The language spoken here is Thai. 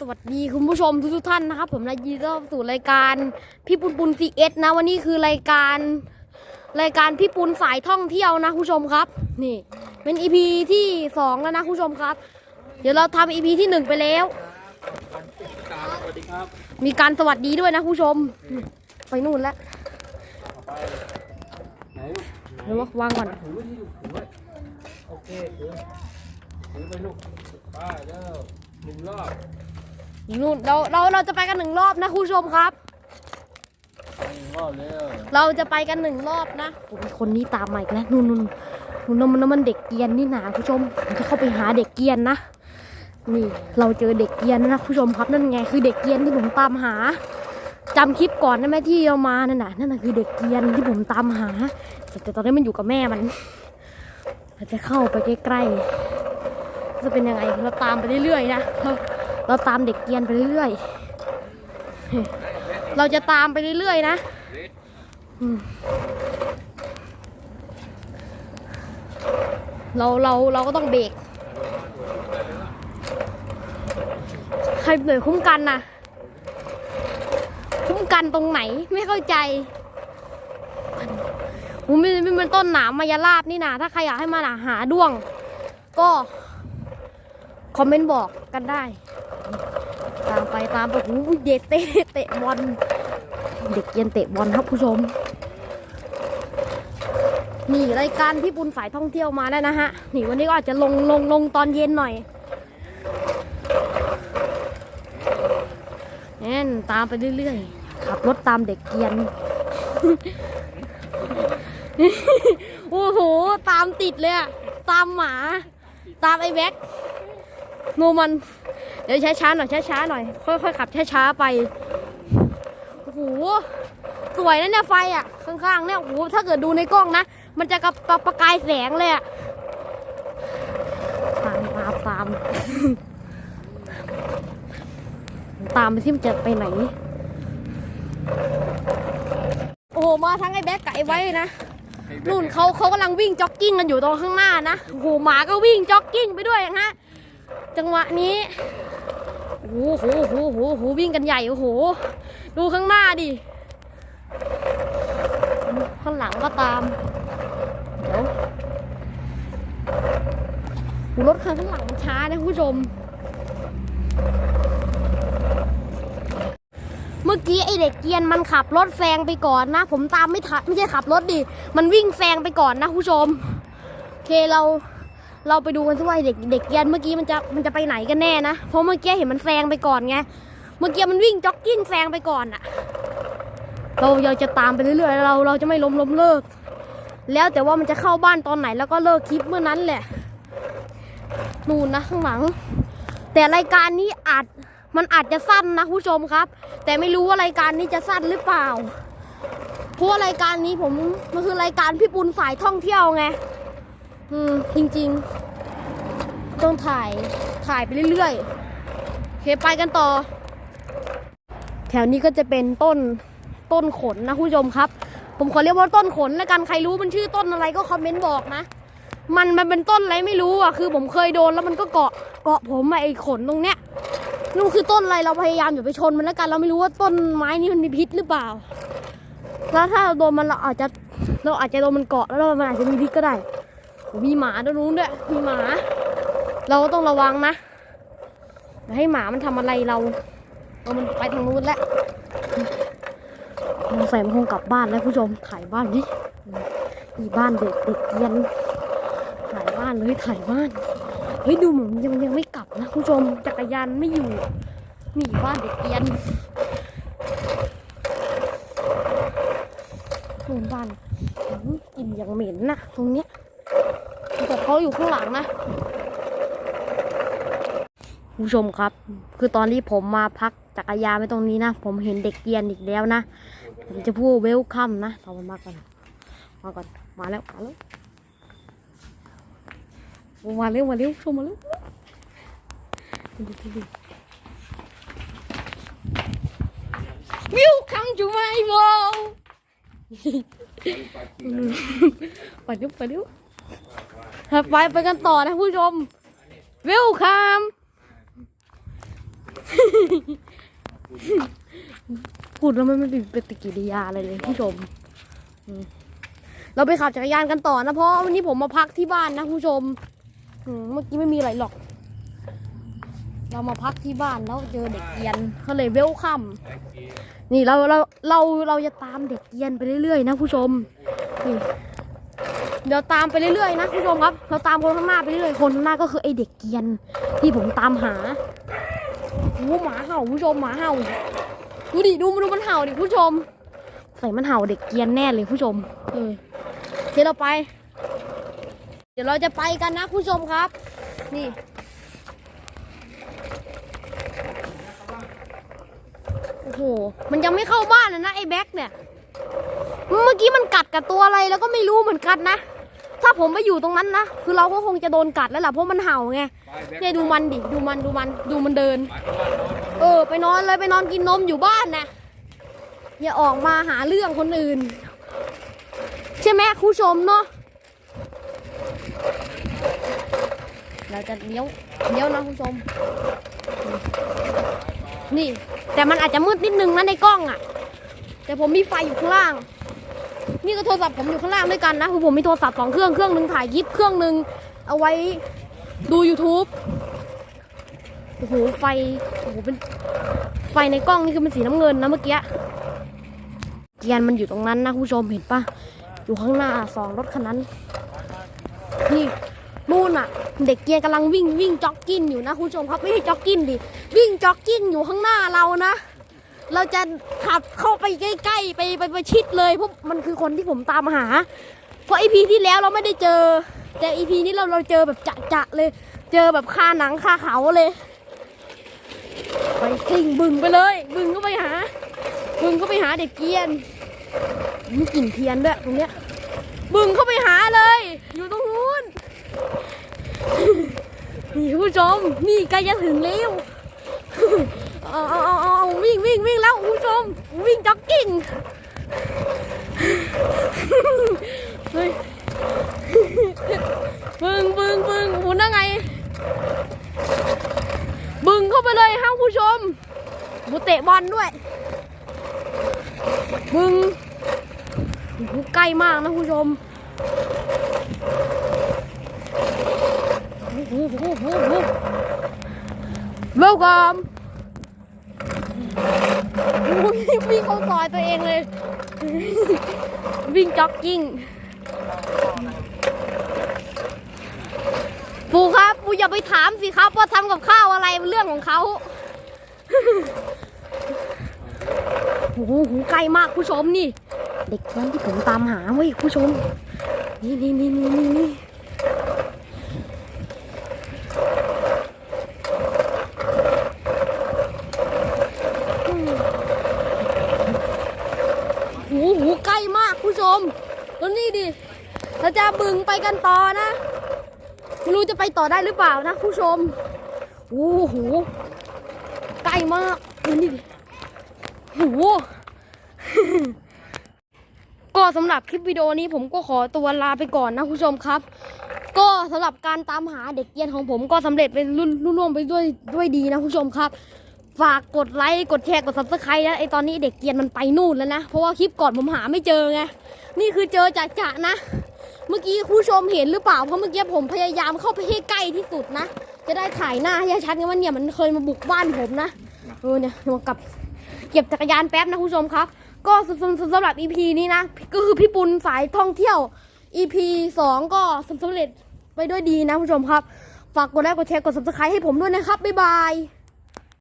สวัสดีคุณผู้ชมทุกๆท่านนะครับ ผมนายยีต้อนรับสู่รายการพี่ปุนปุนซีเอสนะวันนี้คือรายการรายการพี่ปุนสายท่องเที่ยวนะคุณผู้ชมครับ นี่ เป็นอีพีที่สองแล้วนะคุณผู้ชมครับ เดี๋ยวเราทำอีพีที่หนึ่งไปแล้ว สวัสดีครับมีการสวัสดีด้วยนะคุณผู้ชม ไปนู่นแล้วไหนลูกเดี๋ยววางก่อน ถือไว้ที่ลูกถือไว้โอเคถือถือไปลูกไปแล้วหนึ่งรอบ นู่นเราเราเราจะไปกันหนึ่งรอบนะคุณผู้ชมครับหนึ่งรอบแล้วเราจะไปกันหนึ่งรอบนะโอ้ยคนนี้ตามมาอีกแล้วนู่นนู่นนู่นมันมันเด็กเกรียนนี่นาคุณผู้ชมผมจะเข้าไปหาเด็กเกรียนนะนี่ เราเจอเด็กเกรียนนะคุณผู้ชมครับนั่นไงคือเด็กเกรียนที่ผมตามหาจำคลิปก่อนได้ไหมที่เรามานั่นน่ะนั่นน่ะคือเด็กเกรียนที่ผมตามหาแต่ตอนนี้มันอยู่กับแม่มันเราจะเข้าไปใกล้ๆจะเป็นยังไงเราตามไปเรื่อยๆนะ เราตามเด็กเกียนไปเรื่อยๆ เราจะตามไปเรื่อยๆนะเราเราเราก็ต้องเบรกใครหน่วยคุ้มกันนะคุ้มกันตรงไหนไม่เข้าใจผมไม่ไม่เป็นต้นหนามมายาลาบนี่นะถ้าใครอยากให้มาหาด้วง ก็ คอมเมนต์บอกกันได้ ตามไปตามไปหูเด็กเตะเตะบอลเด็กเกียนเตะบอลครับผู้ชม นี่รายการพี่ปุณสายท่องเที่ยวมาแล้วนะฮะนี่วันนี้ก็อาจจะลงลงลงตอนเย็นหน่อยแน่นตามไปเรื่อยๆขับรถตามเด็กเกียนโอ้โหตามติดเลยอะตามหมา ตามไอ้แบ็ค โนมัน เดี๋ยวช้าๆหน่อยช้าๆหน่อย ค่อยๆขับช้าๆไป โอ้โห สวยนะเนี่ยไฟอะ ข้างๆเนี่ย โอ้โห ถ้าเกิดดูในกล้องนะ มันจะกระประประกายแสงเลยอะตามตามตามตามไปที่มันจะไปไหน โอ้โห มาทั้งไอ้แบ็คกับไอ้ไว้เลยนะนู่นเขาเขากำลังวิ่งจ็อกกิ้งกันอยู่ตรงข้างหน้านะโอ้โหหมาก็วิ่งจ็อกกิ้งไปด้วยฮะ จังหวะนี้โอ้โหโอ้โหโอ้โหโหวิ่งกันใหญ่โอ้โห ดูข้างหน้าดิ ข้างหลังก็ตาม เดี๋ยวรถคันข้างหลังช้านะคุณผู้ชม เมื่อกี้ไอเด็กเกียนมันขับรถแซงไปก่อนนะ ผมตามไม่ทันไม่ใช่ขับรถดิ มันวิ่งแซงไปก่อนนะคุณผู้ชม โอเคเรา เราไปดูกันสิว่าเด็กเด็กเกรียนเมื่อกี้มันจะมันจะไปไหนกันแน่นะ เพราะเมื่อกี้เห็นมันแซงไปก่อนไง เมื่อกี้มันวิ่งจ็อกกิ้งแซงไปก่อนอะเราเราจะตามไปเรื่อยๆ เราเราจะไม่ล้มล้มเลิก แล้วแต่ว่ามันจะเข้าบ้านตอนไหนแล้วก็เลิกคลิปเมื่อนั้นแหละ นู่นนะข้างหลัง แต่รายการนี้อาจมันอาจจะสั้นนะผู้ชมครับ แต่ไม่รู้ว่ารายการนี้จะสั้นหรือเปล่า เพราะรายการนี้ผมมันคือรายการพี่ปุณสายท่องเที่ยวไง อืมจริงๆ ต้องถ่ายถ่ายไปเรื่อยๆโอเคไปกันต่อ แถวนี้ก็จะเป็นต้นต้นขนนะคุณผู้ชมครับ ผมขอเรียกว่าต้นขนแล้วกันใครรู้มันชื่อต้นอะไรก็คอมเมนต์บอกนะ มันมันเป็นต้นอะไรไม่รู้อะคือ ผมเคยโดนแล้วมันก็เกาะเกาะผมอะไอ้ขนตรงเนี้ยนู่นคือต้นอะไรเราพยายามอย่าไปชนมันแล้วกันเราไม่รู้ว่าต้นไม้นี้มันมีพิษหรือเปล่าแล้วถ้าเราโดนมันเราอาจจะเราอาจจะโดนมันเกาะแล้วมันอาจจะมีพิษก็ได้ มีหมาตรงนู้นด้วย มีหมา เราก็ต้องระวังนะอย่าให้หมามันทำอะไรเราเอามันไปทางนู้นแล้วสงสัยมันคงกลับบ้านแล้วผู้ชม ถ่ายบ้านดิมีบ้านเด็กเด็กเรียน ถ่ายบ้านเลยถ่ายบ้าน เฮ้ยดูเหมือนยังยังไม่กลับนะผู้ชม จักรยานไม่อยู่นี่บ้านเด็กเรียนนู่นบ้านอื้อกลิ่นย่างเหม็นนะตรงเนี้ย เขาอยู่ข้างหลังนะผู้ชมครับ คือตอนที่ผมมาพักจักรยานไว้ตรงนี้นะ ผมเห็นเด็กเกรียนอีกแล้วนะ ผมจะพูดเวลคัมนะเอามันมาก่อนมาก่อน มาแล้ว มาแล้วโอ้มาเร็ว มาเร็ว ชมมาเร็ววิวคัมจูไมโมไปเร็วไปเร็ว ไปไปกันต่อนะผู้ชมเวคัมพูดแล้วมันไม่มีปฏิกิริยาอะไรเลยผู้ชม เราไปขับจักรยานกันต่อนะเพราะวันนี้ผมมาพักที่บ้านนะผู้ชมเมื่อกี้ไม่มีอะไรหรอก เรามาพักที่บ้านแล้วเจอเด็กเกียนก็เลยเวลคัมนี่เราเราเราเราจะตามเด็กเกียนไปเรื่อยๆนะผู้ชมนี่ เดี๋ยวตามไปเรื่อยๆนะคุณผู้ชมครับ เราตามคนข้างหน้าไปเรื่อยๆ คนข้างหน้าก็คือไอเด็กเกียน ที่ผมตามหาโอ้หมาเห่าผู้ชมหมาเห่า ดูดิดูมันดูมันเห่าดิผู้ชม ใส่มันเห่าเด็กเกียนแน่เลยผู้ชม เออเดี๋ยวเราไป เดี๋ยวเราจะไปกันนะผู้ชมครับ นี่โอ้โหมันยังไม่เข้าบ้านเลยนะไอ้แบ็คเนี่ย เมื่อกี้มันกัดกับตัวอะไรแล้วก็ไม่รู้เหมือนกันนะ ผมไปอยู่ตรงนั้นนะ คือเราก็คงจะโดนกัดแล้วล่ะเพราะมันเห่าไงไปแบ็คเนี่ยดูมันดิดูมันดูมันดูมันเดินไปบ้านโน้นเออ ไปนอนเลยไปนอนกินนมอยู่บ้านนะอย่าออกมาหาเรื่องคนอื่น ใช่ไหมคุณผู้ชมเนาะเราจะเลี้ยวเลี้ยวนะคุณผู้ชม นี่ แต่มันอาจจะมืดนิดนึงนะในกล้องอะ่ะ แต่ผมมีไฟอยู่ข้างล่าง นี่ก็โทรศัพท์ผมอยู่ข้างล่างด้วยกันนะคือผมมีโทรศัพท์สองเครื่องเครื่องหนึ่งถ่ายคลิปเครื่องหนึ่งเอาไว้ดู YouTube โอ้โหไฟโอ้โหเป็นไฟในกล้องนี่คือเป็นสีน้ำเงินนะเมื่อกี้เกียนมันอยู่ตรงนั้นนะคุณผู้ชมเห็นปะอยู่ข้างหน้าสองรถคันนั้นนี่นู่นอะเด็กเกียร์กำลังวิ่งวิ่งจ็อกกิ้งอยู่นะคุณผู้ชมครับไม่ใช่จ็อกกิ้งดิวิ่งจ็อกกิ้งอยู่ข้างหน้าเรานะ เราจะขับเข้าไปใกล้ๆไปไปไปชิดเลยเพราะมันคือคนที่ผมตามหา เพราะอีพีที่แล้วเราไม่ได้เจอ แต่อีพีนี้เราเราเจอแบบจะๆเลย เจอแบบคาหนังคาเขาเลย ไปซิ่งบึงไปเลย บึงก็ไปหา บึงก็ไปหาเด็กเกียนมีกลิ่นเทียนด้วยตรงเนี้ย บึงเข้าไปหาเลย อยู่ตรงนู้นนี่ผู้ชมนี่ใกล้จะถึงแล้ว เอาเอาเอาเออวิ่งวิ่งวิ่งแล้วคุณผู้ชมวิ่งจ็อกกิ้งเฮ้ยบึงบึงบึงหมุนยังไง บึงเข้าไปเลยครับผู้ชมบูเตะบอลด้วยบึงโอ้โหใกล้มากนะผู้ชมโอ้โหโอ้โหโอ้โห welcome โอ้ย วิ่งเข้าซอยตัวเองเลย วิ่งจ็อกกิ้งปูครับปูอย่าไปถามสิครับว่าทำกับข้าวอะไรเรื่องของเขาโอ้โหหูไกลมากผู้ชมนี่ เด็กนั้นที่ผมตามหาเว้ยผู้ชม นี่นี่นี่นี่นี่นี่อืมหูหูใกล้มากผู้ชมแล้วนี่ดิ เราจะบึงไปกันต่อนะ ไม่รู้จะไปต่อได้หรือเปล่านะผู้ชมโอ้โหใกล้มากดูนี่ดิโอ้โหก็สำหรับคลิปวิดีโอนี้ผมก็ขอตัวลาไปก่อนนะผู้ชมครับ ก็สำหรับการตามหาเด็กเกียนของผมก็สำเร็จเป็นรุ่นรุ่นร่วงไปด้วยด้วยดีนะผู้ชมครับ ฝากกดไลค์กดแชร์กดซับสไครต์นะไอตอนนี้เด็กเกียนมันไปนู่นแล้วนะ เพราะว่าคลิปก่อนผมหาไม่เจอไง นี่คือเจอจะจะนะ เมื่อกี้คุณผู้ชมเห็นหรือเปล่า เพราะเมื่อกี้ผมพยายามเข้าไปให้ใกล้ที่สุดนะ จะได้ถ่ายหน้าให้ชัดไงว่าเนี่ยมันเคยมาบุกบ้านผมนะ เออเนี่ยมากับเก็บจักรยานแป๊บนะคุณผู้ชมครับ ก็สำสำหรับ EP นี้นะ ก็คือพี่ปุณสายท่องเที่ยว EP สองก็สำเร็จไปด้วยดีนะคุณผู้ชมครับ ฝากกดไลค์กดแชร์กด subscribe ให้ผมด้วยนะครับบ๊ายบาย